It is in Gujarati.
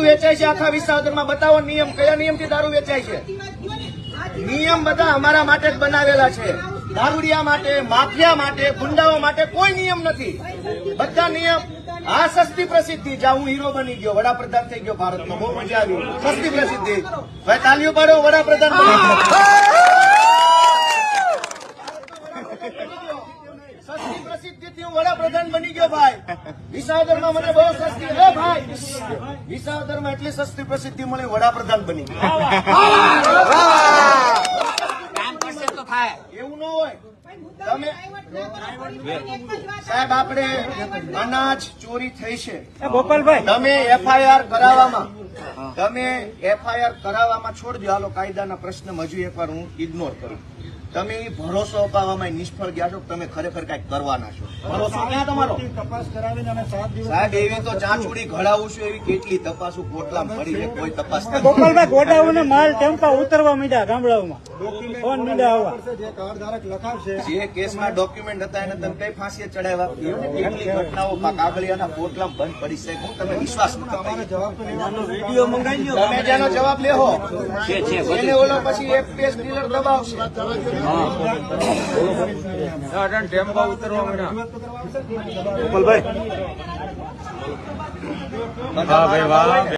દારૂ વેચાય છે આખા વિસાવદરમાં? બતાવો, નિયમ. કયા નિયમથી દારૂ વેચાય છે? નિયમ બધા અમારા માટે જ બનાવેલા છે. દારૂડિયા માટે, માફિયા માટે, ગુંડાઓ માટે કોઈ નિયમ નથી. બધા નિયમ, આ સસ્તી પ્રસિદ્ધિ, જ્યાં હું હીરો બની ગયો, વડાપ્રધાન થઈ ગયો ભારતમાં. બહુ મજા આવી. સસ્તી પ્રસિદ્ધિ. ભાઈ, તાલીઓ પાડો, વડાપ્રધાન બની ગયો. સસ્તી પ્રસિદ્ધિથી હું વડાપ્રધાન બની ગયો ભાઈ. વિસાવદરમાં મને બહુ સસ્તી હે ભાઈ! વિસાવદરમાં એટલી સસ્તી પ્રસિદ્ધિ મળી વડાપ્રધાન બની ગયો. કામ કરશે તો થાય. એવું ન હોય. તમે સાહેબ આપણે અનાજ ચોરી થઈ છે. ગોપાલભાઈ. તમે એફઆઈઆર કરાવવામાં તમે એફઆઈઆર કરાવવામાં છોડજો હાલો કાયદાના પ્રશ્ન હજુ એકવાર હું ઇગ્નોર કરું. તમે ભરોસો અપાવવામાં નિષ્ફળ ગયા છો તમે ખરેખર કંઈક કરવાના છો? ભરોસો ક્યાં તમારો? તપાસ કરાવીને અમે સાત દિવસ સાહેબ એવી તો ચાંચુડી ઘડાવું છું એવી કેટલી તપાસો કોટલા પડી છે કોઈ તપાસ. ગોપાલભાઈ ગોડાઉને માલ ટેમ્પા ઉતરવા મીડા ગામડાઓમાં. ફોન મીડા આવવા જે કાર્ડધારક લખાવશે. જે કેસમાં ડોક્યુમેન્ટ હતા એને તમે કઈ ફાંસીએ ચડાવ્યા? કેટલી ઘટનાઓ કાગળિયાના કોટલા બંધ પડી છે? હું તમે વિશ્વાસ તમે જેનો જવાબ લેહો એને ઓલો પછી એક પેજ ડીલર દબાવશે. ગોપાલભાઈ. બધા ભાઈ ભાઈ